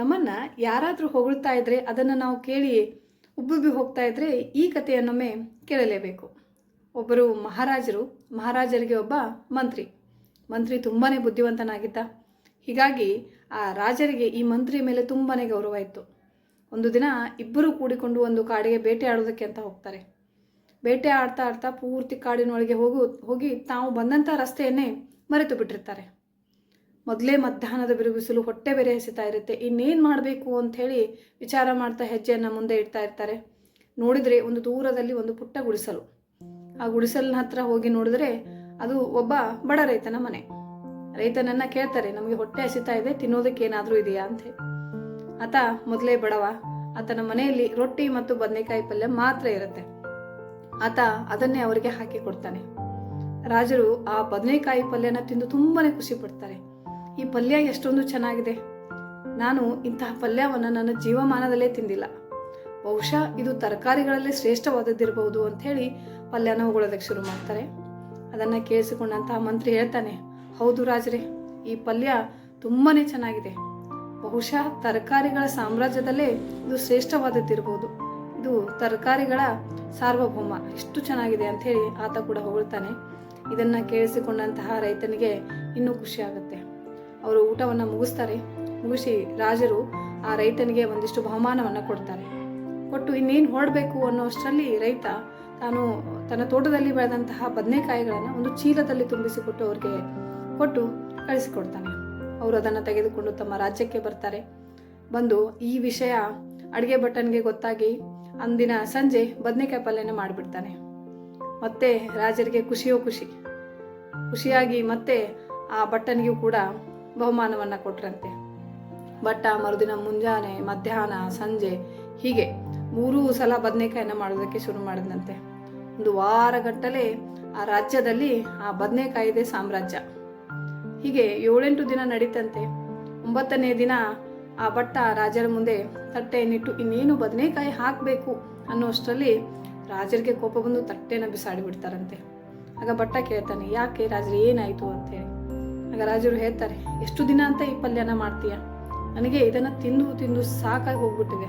ನಮ್ಮನ್ನ ಯಾರಾದರೂ ಹೊಗಳ್ತಾ ಇದ್ರೆ ಅದನ್ನು ನಾವು ಕೇಳಿ ಉಬ್ಬುಬ್ಬಿ ಹೋಗ್ತಾ ಇದ್ರೆ ಈ ಕಥೆಯನ್ನೊಮ್ಮೆ ಕೇಳಲೇಬೇಕು. ಒಬ್ಬರು ಮಹಾರಾಜರು, ಮಹಾರಾಜರಿಗೆ ಒಬ್ಬ ಮಂತ್ರಿ. ಮಂತ್ರಿ ತುಂಬಾ ಬುದ್ಧಿವಂತನಾಗಿದ್ದ. ಹೀಗಾಗಿ ಆ ರಾಜರಿಗೆ ಈ ಮಂತ್ರಿ ಮೇಲೆ ತುಂಬಾ ಗೌರವ ಇತ್ತು. ಒಂದು ದಿನ ಇಬ್ಬರು ಕೂಡಿಕೊಂಡು ಒಂದು ಕಾಡಿಗೆ ಬೇಟೆ ಆಡೋದಕ್ಕೆ ಅಂತ ಹೋಗ್ತಾರೆ. ಬೇಟೆ ಆಡ್ತಾ ಆಡ್ತಾ ಪೂರ್ತಿ ಕಾಡಿನೊಳಗೆ ಹೋಗು, ಹೋಗಿ ತಾವು ಬಂದಂಥ ರಸ್ತೆಯನ್ನೇ ಮರೆತು ಬಿಟ್ಟಿರ್ತಾರೆ. ಮೊದಲೇ ಮಧ್ಯಾಹ್ನದ ಬಿರುಬಿಸಿಲು ಹೊಟ್ಟೆ ಬೇರೆ ಹೆಸಿತಾ ಇರುತ್ತೆ. ಇನ್ನೇನು ಮಾಡಬೇಕು ಅಂಥೇಳಿ ವಿಚಾರ ಮಾಡ್ತಾ ಹೆಜ್ಜೆಯನ್ನು ಮುಂದೆ ಇಡ್ತಾ ಇರ್ತಾರೆ. ನೋಡಿದರೆ ಒಂದು ದೂರದಲ್ಲಿ ಒಂದು ಪುಟ್ಟ ಗುಡಿಸಲು. ಆ ಗುಡಿಸಲಿನ ಹತ್ರ ಹೋಗಿ ನೋಡಿದ್ರೆ ಅದು ಒಬ್ಬ ಬಡ ರೈತನ ಮನೆ. ರೈತನನ್ನ ಕೇಳ್ತಾರೆ, ನಮಗೆ ಹೊಟ್ಟೆ ಹಸಿತಾ ಇದೆ, ತಿನ್ನೋದಕ್ಕೆ ಏನಾದರೂ ಇದೆಯಾ? ಅಂತ ಆತ ಮೊದಲೇ ಬಡವ. ಆತನ ಮನೆಯಲ್ಲಿ ರೊಟ್ಟಿ ಮತ್ತು ಬದನೆಕಾಯಿ ಪಲ್ಯ ಮಾತ್ರ ಇರುತ್ತೆ. ಆತ ಅದನ್ನೇ ಅವರಿಗೆ ಹಾಕಿ ಕೊಡ್ತಾನೆ. ರಾಜರು ಆ ಬದನೆಕಾಯಿ ಪಲ್ಯನ ತಿಂದು ತುಂಬಾನೇ ಖುಷಿ ಪಡ್ತಾರೆ. ಈ ಪಲ್ಯ ಎಷ್ಟೊಂದು ಚೆನ್ನಾಗಿದೆ. ನಾನು ಇಂತಹ ಪಲ್ಯವನ್ನು ನನ್ನ ಜೀವಮಾನದಲ್ಲೇ ತಿಂದಿಲ್ಲ. ಬಹುಶಃ ಇದು ತರಕಾರಿಗಳಲ್ಲೇ ಶ್ರೇಷ್ಠವಾದದ್ದಿರಬಹುದು ಅಂತ ಹೇಳಿ ಪಲ್ಯನ ಹೊಗಳೋದಕ್ಕೆ ಶುರು ಮಾಡ್ತಾರೆ. ಅದನ್ನು ಕೇಳಿಸಿಕೊಂಡಂತಹ ಮಂತ್ರಿ ಹೇಳ್ತಾನೆ, ಹೌದು ರಾಜರೇ, ಈ ಪಲ್ಯ ತುಂಬಾ ಚೆನ್ನಾಗಿದೆ. ಬಹುಶಃ ತರಕಾರಿಗಳ ಸಾಮ್ರಾಜ್ಯದಲ್ಲೇ ಇದು ಶ್ರೇಷ್ಠವಾದದ್ದಿರಬಹುದು ಇದು ತರಕಾರಿಗಳ ಸಾರ್ವಭೌಮ ಎಷ್ಟು ಚೆನ್ನಾಗಿದೆ ಅಂತ ಹೇಳಿ ಆತ ಕೂಡ ಹೊಗಳ್ತಾನೆ. ಇದನ್ನ ಕೇಳಿಸಿಕೊಂಡಂತಹ ರೈತನಿಗೆ ಇನ್ನೂ ಖುಷಿ ಆಗುತ್ತೆ. ಊಟವನ್ನು ಮುಗಿಸ್ತಾರೆ. ಮುಗಿಸಿ ರಾಜರು ಆ ರೈತನಿಗೆ ಒಂದಿಷ್ಟು ಬಹುಮಾನವನ್ನು ಕೊಡ್ತಾರೆ. ಕೊಟ್ಟು ಇನ್ನೇನು ಹೊರಡಬೇಕು ಅನ್ನೋಷ್ಟರಲ್ಲಿ ರೈತ ತಾನು ತನ್ನ ತೋಟದಲ್ಲಿ ಬೆಳೆದಂತಹ ಬದನೆಕಾಯಿಗಳನ್ನು ಒಂದು ಚೀಲದಲ್ಲಿ ತುಂಬಿಸಿಕೊಟ್ಟು ಅವ್ರಿಗೆ ಕೊಟ್ಟು ಕಳಿಸಿಕೊಡ್ತಾನೆ. ಅವರು ಅದನ್ನು ತೆಗೆದುಕೊಂಡು ತಮ್ಮ ರಾಜ್ಯಕ್ಕೆ ಬರ್ತಾರೆ. ಬಂದು ಈ ವಿಷಯ ಅಡುಗೆ ಭಟ್ಟನಿಗೆ ಗೊತ್ತಾಗಿ ಅಂದಿನ ಸಂಜೆ ಬದನೆಕಾಯಿ ಪಲ್ಯನ ಮಾಡಿಬಿಡ್ತಾನೆ. ಮತ್ತೆ ರಾಜರಿಗೆ ಖುಷಿಯೋ ಖುಷಿ. ಖುಷಿಯಾಗಿ ಮತ್ತೆ ಆ ಭಟ್ಟನಿಗೂ ಕೂಡ ಬಹುಮಾನವನ್ನು ಕೊಟ್ರಂತೆ. ಭಟ್ಟ ಮರುದಿನ ಮುಂಜಾನೆ, ಮಧ್ಯಾಹ್ನ, ಸಂಜೆ ಹೀಗೆ ಮೂರೂ ಸಲ ಬದನೆಕಾಯಿನ ಮಾಡೋದಕ್ಕೆ ಶುರು ಮಾಡಿದಂತೆ ಒಂದು ವಾರಗಟ್ಟಲೆ ಆ ರಾಜ್ಯದಲ್ಲಿ ಆ ಬದನೆಕಾಯಿದೆ ಸಾಮ್ರಾಜ್ಯ. ಹೀಗೆ ಏಳೆಂಟು ದಿನ ನಡೀತಂತೆ. ಒಂಬತ್ತನೇ ದಿನ ಆ ಭಟ್ಟ ರಾಜರ ಮುಂದೆ ತಟ್ಟೆಯನ್ನಿಟ್ಟು ಇನ್ನೇನು ಬದನೆಕಾಯಿ ಹಾಕಬೇಕು ಅನ್ನೋಷ್ಟರಲ್ಲಿ ರಾಜರಿಗೆ ಕೋಪ ಬಂದು ತಟ್ಟೆನ ಬಿಸಾಡಿ ಬಿಡ್ತಾರಂತೆ. ಆಗ ಭಟ್ಟ ಕೇಳ್ತಾನೆ, ಯಾಕೆ ರಾಜರು ಏನಾಯ್ತು? ಅಂತೇಳಿ. ಆಗ ರಾಜರು ಹೇಳ್ತಾರೆ, ಎಷ್ಟು ದಿನ ಅಂತ ಈ ಪಲ್ಯನ ಮಾಡ್ತೀಯ? ನನಗೆ ಇದನ್ನ ತಿಂದು ತಿಂದು ಸಾಕಾಗಿ ಹೋಗ್ಬಿಟ್ಟಿದೆ.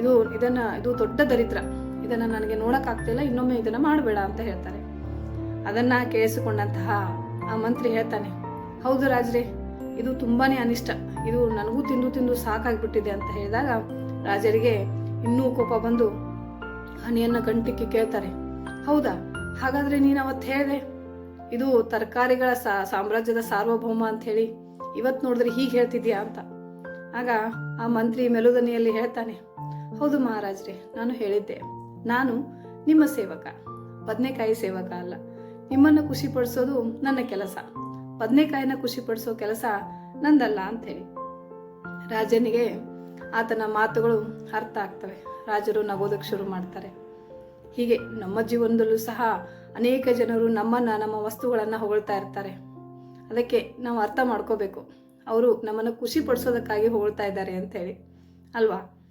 ಇದು, ಇದನ್ನ, ಇದು ದೊಡ್ಡ ದರಿದ್ರ. ಇದನ್ನ ನನಗೆ ನೋಡೋಕ್ಕಾಗ್ತಿಲ್ಲ ಇನ್ನೊಮ್ಮೆ ಇದನ್ನ ಮಾಡಬೇಡ ಅಂತ ಹೇಳ್ತಾರೆ. ಅದನ್ನ ಕೇಳಿಸಿಕೊಂಡಂತಹ ಆ ಮಂತ್ರಿ ಹೇಳ್ತಾನೆ, ಹೌದು ರಾಜರೇ, ಇದು ತುಂಬಾನೇ ಅನಿಷ್ಟ. ಇದು ನನಗೂ ತಿಂದು ತಿಂದು ಸಾಕಾಗ್ಬಿಟ್ಟಿದೆ ಅಂತ ಹೇಳಿದಾಗ ರಾಜರಿಗೆ ಇನ್ನೂ ಕೋಪ ಬಂದು ಹನಿಯನ್ನ ಗಂಟಿಕ್ಕಿ ಕೇಳ್ತಾರೆ, ಹೌದಾ? ಹಾಗಾದ್ರೆ ನೀನು ಅವತ್ತು ಹೇಳಿದೆ? ಇದು ತರಕಾರಿಗಳ ಸಾಮ್ರಾಜ್ಯದ ಸಾರ್ವಭೌಮ ಅಂತ ಹೇಳಿ ಇವತ್ತು ನೋಡಿದ್ರೆ ಹೀಗೆ ಹೇಳ್ತಿದ್ಯಾ ಅಂತ. ಆಗ ಆ ಮಂತ್ರಿ ಮೆಲುದನಿಯಲ್ಲಿ ಹೇಳ್ತಾನೆ, ಹೌದು ಮಹಾರಾಜ್ರೆ, ನಾನು ಹೇಳಿದ್ದೆ. ನಾನು ನಿಮ್ಮ ಸೇವಕ, ಬದನೆಕಾಯಿ ಸೇವಕ ಅಲ್ಲ. ನಿಮ್ಮನ್ನು ಖುಷಿಪಡಿಸೋದು ನನ್ನ ಕೆಲಸ. ಬದನೆಕಾಯಿನ ಖುಷಿಪಡಿಸೋ ಕೆಲಸ ನಂದಲ್ಲ ಅಂಥೇಳಿ. ರಾಜನಿಗೆ ಆತನ ಮಾತುಗಳು ಅರ್ಥ ಆಗ್ತವೆ. ರಾಜರು ನಗೋದಕ್ಕೆ ಶುರು ಮಾಡ್ತಾರೆ. ಹೀಗೆ ನಮ್ಮ ಜೀವನದಲ್ಲೂ ಸಹ ಅನೇಕ ಜನರು ನಮ್ಮನ್ನು, ನಮ್ಮ ವಸ್ತುಗಳನ್ನು ಹೊಗಳ್ತಾ ಇರ್ತಾರೆ. ಅದಕ್ಕೆ ನಾವು ಅರ್ಥ ಮಾಡ್ಕೋಬೇಕು. ಅವರು ನಮ್ಮನ್ನು ಖುಷಿ ಪಡಿಸೋದಕ್ಕಾಗಿ ಹೊಗಳ್ತಾ ಇದ್ದಾರೆ ಅಂತೇಳಿ. ಅಲ್ವಾ?